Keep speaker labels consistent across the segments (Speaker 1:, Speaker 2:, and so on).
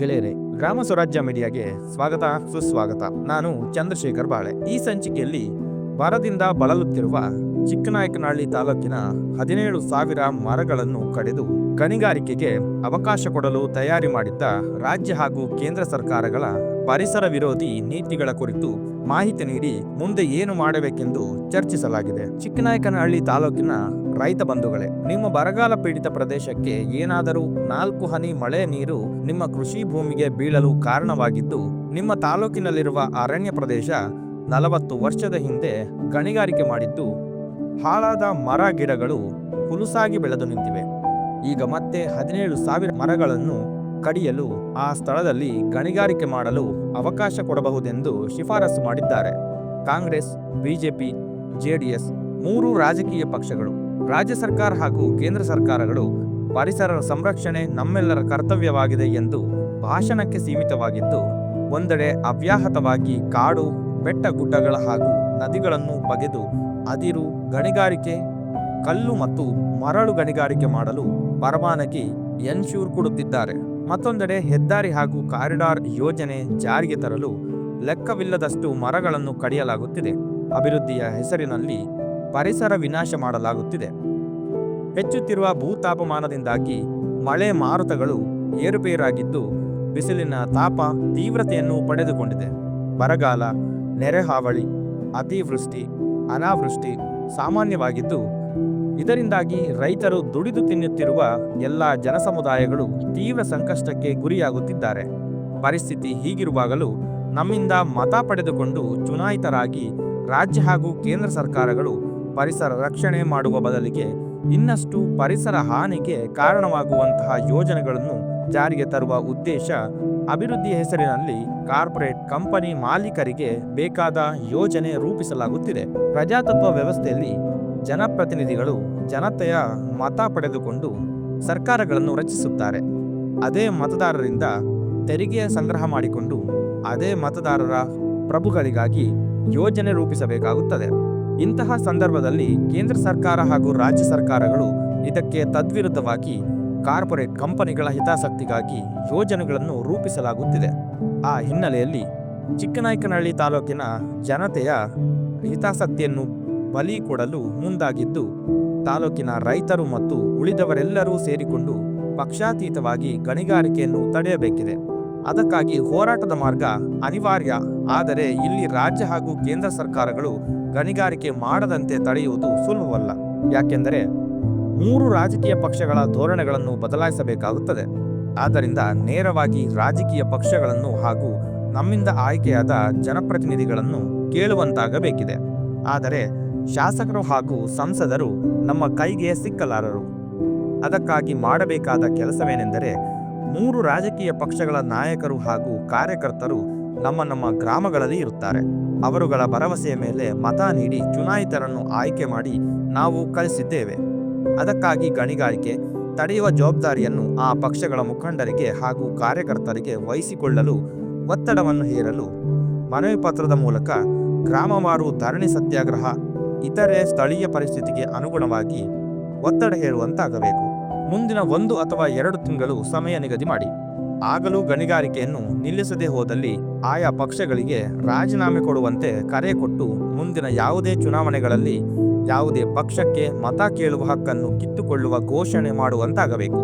Speaker 1: ಗೆಳೆಯರೆ, ಗ್ರಾಮ ಸ್ವರಾಜ್ಯ ಮೀಡಿಯಾಗೆ ಸ್ವಾಗತ, ಸುಸ್ವಾಗತ. ನಾನು ಚಂದ್ರಶೇಖರ್ ಬಾಳೆ. ಈ ಸಂಚಿಕೆಯಲ್ಲಿ ಬರದಿಂದ ಬಳಲುತ್ತಿರುವ ಚಿಕ್ಕನಾಯಕನಹಳ್ಳಿ ತಾಲೂಕಿನ ಹದಿನೇಳು ಸಾವಿರ ಮರಗಳನ್ನು ಕಡಿದು ಗಣಿಗಾರಿಕೆಗೆ ಅವಕಾಶ ಕೊಡಲು ತಯಾರಿ ಮಾಡಿದ್ದ ರಾಜ್ಯ ಹಾಗೂ ಕೇಂದ್ರ ಸರ್ಕಾರಗಳ ಪರಿಸರ ವಿರೋಧಿ ನೀತಿಗಳ ಕುರಿತು ಮಾಹಿತಿ ನೀಡಿ ಮುಂದೆ ಏನು ಮಾಡಬೇಕೆಂದು ಚರ್ಚಿಸಲಾಗಿದೆ. ಚಿಕ್ಕನಾಯಕನಹಳ್ಳಿ ತಾಲೂಕಿನ ರೈತ ಬಂಧುಗಳೇ, ನಿಮ್ಮ ಬರಗಾಲ ಪೀಡಿತ ಪ್ರದೇಶಕ್ಕೆ ಏನಾದರೂ ನಾಲ್ಕು ಹನಿ ಮಳೆ ನೀರು ನಿಮ್ಮ ಕೃಷಿ ಭೂಮಿಗೆ ಬೀಳಲು ಕಾರಣವಾಗಿದ್ದು, ನಿಮ್ಮ ತಾಲೂಕಿನಲ್ಲಿರುವ ಅರಣ್ಯ ಪ್ರದೇಶ ನಲವತ್ತು ವರ್ಷದ ಹಿಂದೆ ಗಣಿಗಾರಿಕೆ ಮಾಡಿದ್ದು, ಹಾಳಾದ ಮರ ಗಿಡಗಳು ಹುಲುಸಾಗಿ ಬೆಳೆದು ನಿಂತಿವೆ. ಈಗ ಮತ್ತೆ ಹದಿನೇಳು ಸಾವಿರ ಮರಗಳನ್ನು ಕಡಿಯಲು ಆ ಸ್ಥಳದಲ್ಲಿ ಗಣಿಗಾರಿಕೆ ಮಾಡಲು ಅವಕಾಶ ಕೊಡಬಹುದೆಂದು ಶಿಫಾರಸು ಮಾಡಿದ್ದಾರೆ. ಕಾಂಗ್ರೆಸ್, ಬಿಜೆಪಿ, ಜೆಡಿಎಸ್ ಮೂರು ರಾಜಕೀಯ ಪಕ್ಷಗಳು. ರಾಜ್ಯ ಸರ್ಕಾರ ಹಾಗೂ ಕೇಂದ್ರ ಸರ್ಕಾರಗಳು ಪರಿಸರ ಸಂರಕ್ಷಣೆ ನಮ್ಮೆಲ್ಲರ ಕರ್ತವ್ಯವಾಗಿದೆ ಎಂದು ಭಾಷಣಕ್ಕೆ ಸೀಮಿತವಾಗಿದ್ದು, ಒಂದೆಡೆ ಅವ್ಯಾಹತವಾಗಿ ಕಾಡು, ಬೆಟ್ಟ ಗುಡ್ಡಗಳ ಹಾಗೂ ನದಿಗಳನ್ನು ಬಗೆದು ಅದಿರು ಗಣಿಗಾರಿಕೆ, ಕಲ್ಲು ಮತ್ತು ಮರಳು ಗಣಿಗಾರಿಕೆ ಮಾಡಲು ಪರವಾನಗಿ ಎನ್ಶೂರ್ ಕೊಡುತ್ತಿದ್ದಾರೆ. ಮತ್ತೊಂದೆಡೆ ಹೆದ್ದಾರಿ ಹಾಗೂ ಕಾರಿಡಾರ್ ಯೋಜನೆ ಜಾರಿಗೆ ತರಲು ಲೆಕ್ಕವಿಲ್ಲದಷ್ಟು ಮರಗಳನ್ನು ಕಡಿಯಲಾಗುತ್ತಿದೆ. ಅಭಿವೃದ್ಧಿಯ ಹೆಸರಿನಲ್ಲಿ ಪರಿಸರ ವಿನಾಶ ಮಾಡಲಾಗುತ್ತಿದೆ. ಹೆಚ್ಚುತ್ತಿರುವ ಭೂತಾಪಮಾನದಿಂದಾಗಿ ಮಳೆ ಮಾರುತಗಳು ಏರುಪೇರಾಗಿದ್ದು, ಬಿಸಿಲಿನ ತಾಪ ತೀವ್ರತೆಯನ್ನು ಪಡೆದುಕೊಂಡಿದೆ. ಬರಗಾಲ, ನೆರೆಹಾವಳಿ, ಅತಿವೃಷ್ಟಿ, ಅನಾವೃಷ್ಟಿ ಸಾಮಾನ್ಯವಾಗಿದ್ದು, ಇದರಿಂದಾಗಿ ರೈತರು ದುಡಿದು ತಿನ್ನುತ್ತಿರುವ ಎಲ್ಲ ಜನಸಮುದಾಯಗಳು ತೀವ್ರ ಸಂಕಷ್ಟಕ್ಕೆ ಗುರಿಯಾಗುತ್ತಿದ್ದಾರೆ. ಪರಿಸ್ಥಿತಿ ಹೀಗಿರುವಾಗಲೂ ನಮ್ಮಿಂದ ಮತ ಪಡೆದುಕೊಂಡು ಚುನಾಯಿತರಾಗಿ ರಾಜ್ಯ ಹಾಗೂ ಕೇಂದ್ರ ಸರ್ಕಾರಗಳು ಪರಿಸರ ರಕ್ಷಣೆ ಮಾಡುವ ಬದಲಿಗೆ ಇನ್ನಷ್ಟು ಪರಿಸರ ಹಾನಿಗೆ ಕಾರಣವಾಗುವಂತಹ ಯೋಜನೆಗಳನ್ನು ಜಾರಿಗೆ ತರುವ ಉದ್ದೇಶ ಅಭಿವೃದ್ಧಿ ಹೆಸರಿನಲ್ಲಿ ಕಾರ್ಪೊರೇಟ್ ಕಂಪನಿ ಮಾಲೀಕರಿಗೆ ಬೇಕಾದ ಯೋಜನೆ ರೂಪಿಸಲಾಗುತ್ತಿದೆ. ಪ್ರಜಾತತ್ವ ವ್ಯವಸ್ಥೆಯಲ್ಲಿ ಜನಪ್ರತಿನಿಧಿಗಳು ಜನತೆಯ ಮತ ಪಡೆದುಕೊಂಡು ಸರ್ಕಾರಗಳನ್ನು ರಚಿಸುತ್ತಾರೆ. ಅದೇ ಮತದಾರರಿಂದ ತೆರಿಗೆಯ ಸಂಗ್ರಹ ಮಾಡಿಕೊಂಡು ಅದೇ ಮತದಾರರ ಪ್ರಭುಗಳಿಗಾಗಿ ಯೋಜನೆ ರೂಪಿಸಬೇಕಾಗುತ್ತದೆ. ಇಂತಹ ಸಂದರ್ಭದಲ್ಲಿ ಕೇಂದ್ರ ಸರ್ಕಾರ ಹಾಗೂ ರಾಜ್ಯ ಸರ್ಕಾರಗಳು ಇದಕ್ಕೆ ತದ್ವಿರುದ್ಧವಾಗಿ ಕಾರ್ಪೊರೇಟ್ ಕಂಪನಿಗಳ ಹಿತಾಸಕ್ತಿಗಾಗಿ ಯೋಜನೆಗಳನ್ನು ರೂಪಿಸಲಾಗುತ್ತಿದೆ. ಆ ಹಿನ್ನೆಲೆಯಲ್ಲಿ ಚಿಕ್ಕನಾಯಕನಹಳ್ಳಿ ತಾಲೂಕಿನ ಜನತೆಯ ಹಿತಾಸಕ್ತಿಯನ್ನು ಬಲಿ ಕೊಡಲು ಮುಂದಾಗಿದ್ದು, ತಾಲೂಕಿನ ರೈತರು ಮತ್ತು ಉಳಿದವರೆಲ್ಲರೂ ಸೇರಿಕೊಂಡು ಪಕ್ಷಾತೀತವಾಗಿ ಗಣಿಗಾರಿಕೆಯನ್ನು ತಡೆಯಬೇಕಿದೆ. ಅದಕ್ಕಾಗಿ ಹೋರಾಟದ ಮಾರ್ಗ ಅನಿವಾರ್ಯ. ಆದರೆ ಇಲ್ಲಿ ರಾಜ್ಯ ಹಾಗೂ ಕೇಂದ್ರ ಸರ್ಕಾರಗಳು ಗಣಿಗಾರಿಕೆ ಮಾಡದಂತೆ ತಡೆಯುವುದು ಸುಲಭವಲ್ಲ. ಯಾಕೆಂದರೆ ಮೂರು ರಾಜಕೀಯ ಪಕ್ಷಗಳ ಧೋರಣೆಗಳನ್ನು ಬದಲಾಯಿಸಬೇಕಾಗುತ್ತದೆ. ಆದ್ದರಿಂದ ನೇರವಾಗಿ ರಾಜಕೀಯ ಪಕ್ಷಗಳನ್ನು ಹಾಗೂ ನಮ್ಮಿಂದ ಆಯ್ಕೆಯಾದ ಜನಪ್ರತಿನಿಧಿಗಳನ್ನು ಕೇಳುವಂತಾಗಬೇಕಿದೆ. ಆದರೆ ಶಾಸಕರು ಹಾಗೂ ಸಂಸದರು ನಮ್ಮ ಕೈಗೆ ಸಿಕ್ಕಲಾರರು. ಅದಕ್ಕಾಗಿ ಮಾಡಬೇಕಾದ ಕೆಲಸವೇನೆಂದರೆ ಮೂರು ರಾಜಕೀಯ ಪಕ್ಷಗಳ ನಾಯಕರು ಹಾಗೂ ಕಾರ್ಯಕರ್ತರು ನಮ್ಮ ನಮ್ಮ ಗ್ರಾಮಗಳಲ್ಲಿ ಇರುತ್ತಾರೆ. ಅವರುಗಳ ಭರವಸೆಯ ಮೇಲೆ ಮತ ನೀಡಿ ಚುನಾಯಿತರನ್ನು ಆಯ್ಕೆ ಮಾಡಿ ನಾವು ಕಳಿಸಿದ್ದೇವೆ ಅದಕ್ಕಾಗಿ ಗಣಿಗಾರಿಕೆ, ತಡೆಯುವ ಜವಾಬ್ದಾರಿಯನ್ನು ಆ ಪಕ್ಷಗಳ ಮುಖಂಡರಿಗೆ ಹಾಗೂ ಕಾರ್ಯಕರ್ತರಿಗೆ ವಹಿಸಿಕೊಳ್ಳಲು, ಒತ್ತಡವನ್ನು ಹೇರಲು, ಮನವಿ ಪತ್ರದ ಮೂಲಕ ಗ್ರಾಮವಾರು ಧರಣಿ ಸತ್ಯಾಗ್ರಹ, ಇತರೆ ಸ್ಥಳೀಯ ಪರಿಸ್ಥಿತಿಗೆ ಅನುಗುಣವಾಗಿ ಒತ್ತಡ ಹೇರುವಂತಾಗಬೇಕು. ಮುಂದಿನ ಒಂದು ಅಥವಾ ಎರಡು ತಿಂಗಳು ಸಮಯ ನಿಗದಿ ಮಾಡಿ. ಆಗಲೂ ಗಣಿಗಾರಿಕೆಯನ್ನು ನಿಲ್ಲಿಸದೆ ಹೋದಲ್ಲಿ ಆಯಾ ಪಕ್ಷಗಳಿಗೆ ರಾಜೀನಾಮೆ ಕೊಡುವಂತೆ ಕರೆ ಕೊಟ್ಟು ಮುಂದಿನ ಯಾವುದೇ ಚುನಾವಣೆಗಳಲ್ಲಿ ಯಾವುದೇ ಪಕ್ಷಕ್ಕೆ ಮತ ಕೇಳುವ ಹಕ್ಕನ್ನು ಕಿತ್ತುಕೊಳ್ಳುವ ಘೋಷಣೆ ಮಾಡುವಂತಾಗಬೇಕು.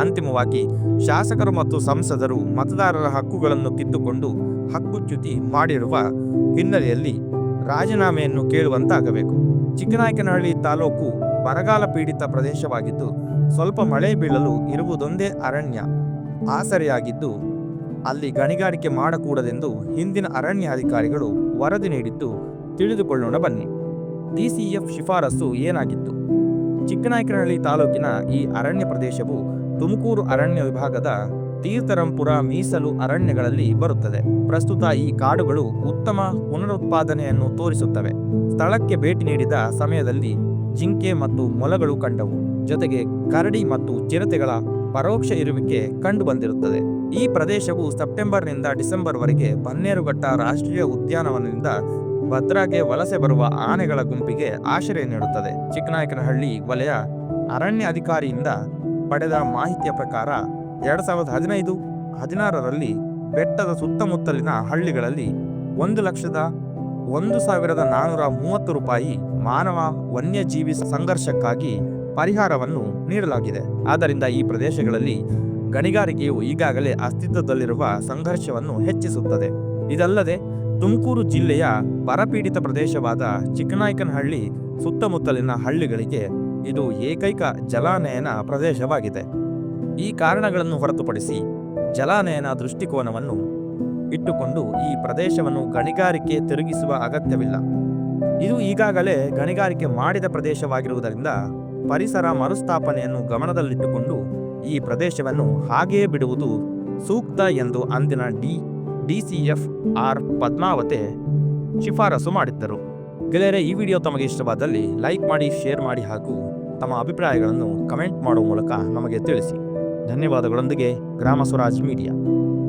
Speaker 1: ಅಂತಿಮವಾಗಿ ಶಾಸಕರು ಮತ್ತು ಸಂಸದರು ಮತದಾರರ ಹಕ್ಕುಗಳನ್ನು ಕಿತ್ತುಕೊಂಡು ಹಕ್ಕುಚ್ಯುತಿ ಮಾಡಿರುವ ಹಿನ್ನೆಲೆಯಲ್ಲಿ ರಾಜೀನಾಮೆಯನ್ನು ಕೇಳುವಂತಾಗಬೇಕು. ಚಿಕ್ಕನಾಯಕನಹಳ್ಳಿ ತಾಲೂಕು ಬರಗಾಲ ಪೀಡಿತ ಪ್ರದೇಶವಾಗಿದ್ದು, ಸ್ವಲ್ಪ ಮಳೆ ಬೀಳಲು ಇರುವುದೊಂದೇ ಅರಣ್ಯ. ಆಸರೆಯಾಗಿದ್ದು, ಅಲ್ಲಿ ಗಣಿಗಾರಿಕೆ ಮಾಡಕೂಡದೆಂದು ಹಿಂದಿನ ಅರಣ್ಯ ಅಧಿಕಾರಿಗಳು ವರದಿ ನೀಡಿದ್ದು, ತಿಳಿದುಕೊಳ್ಳೋಣ ಬನ್ನಿ. ಡಿಸಿಎಫ್ ಶಿಫಾರಸು ಏನಾಗಿತ್ತು? ಚಿಕ್ಕನಾಯಕನಹಳ್ಳಿ ತಾಲೂಕಿನ ಈ ಅರಣ್ಯ ಪ್ರದೇಶವು ತುಮಕೂರು ಅರಣ್ಯ ವಿಭಾಗದ ತೀರ್ಥರಂಪುರ ಮೀಸಲು ಅರಣ್ಯಗಳಲ್ಲಿ ಬರುತ್ತದೆ. ಪ್ರಸ್ತುತ ಈ ಕಾಡುಗಳು ಉತ್ತಮ ಪುನರುತ್ಪಾದನೆಯನ್ನು ತೋರಿಸುತ್ತವೆ. ಸ್ಥಳಕ್ಕೆ ಭೇಟಿ ನೀಡಿದ ಸಮಯದಲ್ಲಿ ಜಿಂಕೆ ಮತ್ತು ಮೊಲಗಳು ಕಂಡವು. ಜೊತೆಗೆ ಕರಡಿ ಮತ್ತು ಚಿರತೆಗಳ ಪರೋಕ್ಷ ಇರುವಿಕೆ ಕಂಡುಬಂದಿರುತ್ತದೆ ಈ ಪ್ರದೇಶವು ಸೆಪ್ಟೆಂಬರ್ನಿಂದ ಡಿಸೆಂಬರ್ವರೆಗೆ ಬನ್ನೇರುಘಟ್ಟ ರಾಷ್ಟ್ರೀಯ ಉದ್ಯಾನವನದಿಂದ ಭದ್ರಾಗೆ ವಲಸೆ ಬರುವ ಆನೆಗಳ ಗುಂಪಿಗೆ ಆಶ್ರಯ ನೀಡುತ್ತದೆ. ಚಿಕ್ಕನಾಯಕನಹಳ್ಳಿ ವಲಯ ಅರಣ್ಯ ಅಧಿಕಾರಿಯಿಂದ ಪಡೆದ ಮಾಹಿತಿಯ ಪ್ರಕಾರ ಎರಡು ಸಾವಿರದ ಹದಿನೈದು ಹದಿನಾರರಲ್ಲಿ ಬೆಟ್ಟದ ಸುತ್ತಮುತ್ತಲಿನ ಹಳ್ಳಿಗಳಲ್ಲಿ ಒಂದು ಲಕ್ಷದ ಒಂದು ಸಾವಿರದ ನಾನ್ನೂರ ಮೂವತ್ತು ರೂಪಾಯಿ ಮಾನವ ವನ್ಯಜೀವಿ ಸಂಘರ್ಷಕ್ಕಾಗಿ ಪರಿಹಾರವನ್ನು ನೀಡಲಾಗಿದೆ. ಆದ್ದರಿಂದ ಈ ಪ್ರದೇಶಗಳಲ್ಲಿ ಗಣಿಗಾರಿಕೆಯು ಈಗಾಗಲೇ ಅಸ್ತಿತ್ವದಲ್ಲಿರುವ ಸಂಘರ್ಷವನ್ನು ಹೆಚ್ಚಿಸುತ್ತದೆ. ಇದಲ್ಲದೆ, ತುಮಕೂರು ಜಿಲ್ಲೆಯ ಬರಪೀಡಿತ ಪ್ರದೇಶವಾದ ಚಿಕ್ಕನಾಯಕನಹಳ್ಳಿ ಸುತ್ತಮುತ್ತಲಿನ ಹಳ್ಳಿಗಳಿಗೆ ಇದು ಏಕೈಕ ಜಲಾನಯನ ಪ್ರದೇಶವಾಗಿದೆ. ಈ ಕಾರಣಗಳನ್ನು ಹೊರತುಪಡಿಸಿ ಜಲಾನಯನ ದೃಷ್ಟಿಕೋನವನ್ನು ಇಟ್ಟುಕೊಂಡು ಈ ಪ್ರದೇಶವನ್ನು ಗಣಿಗಾರಿಕೆ ತಿರುಗಿಸುವ ಅಗತ್ಯವಿಲ್ಲ. ಇದು ಈಗಾಗಲೇ ಗಣಿಗಾರಿಕೆ ಮಾಡಿದ ಪ್ರದೇಶವಾಗಿರುವುದರಿಂದ ಪರಿಸರ ಮರುಸ್ಥಾಪನೆಯನ್ನು ಗಮನದಲ್ಲಿಟ್ಟುಕೊಂಡು ಈ ಪ್ರದೇಶವನ್ನು ಹಾಗೆಯೇ ಬಿಡುವುದು ಸೂಕ್ತ ಎಂದು ಅಂದಿನ ಡಿ, ಡಿಸಿಎಫ್ ಆರ್ ಪದ್ಮಾವತೆ ಶಿಫಾರಸು ಮಾಡಿದ್ದರು. ಗೆಳೆಯರೆ, ಈ ವಿಡಿಯೋ ತಮಗೆ ಇಷ್ಟವಾದಲ್ಲಿ ಲೈಕ್ ಮಾಡಿ, ಶೇರ್ ಮಾಡಿ ಹಾಗೂ ತಮ್ಮ ಅಭಿಪ್ರಾಯಗಳನ್ನು ಕಮೆಂಟ್ ಮಾಡುವ ಮೂಲಕ ನಮಗೆ ತಿಳಿಸಿ. ಧನ್ಯವಾದಗಳೊಂದಿಗೆ, ಗ್ರಾಮ ಸ್ವರಾಜ್ ಮೀಡಿಯಾ.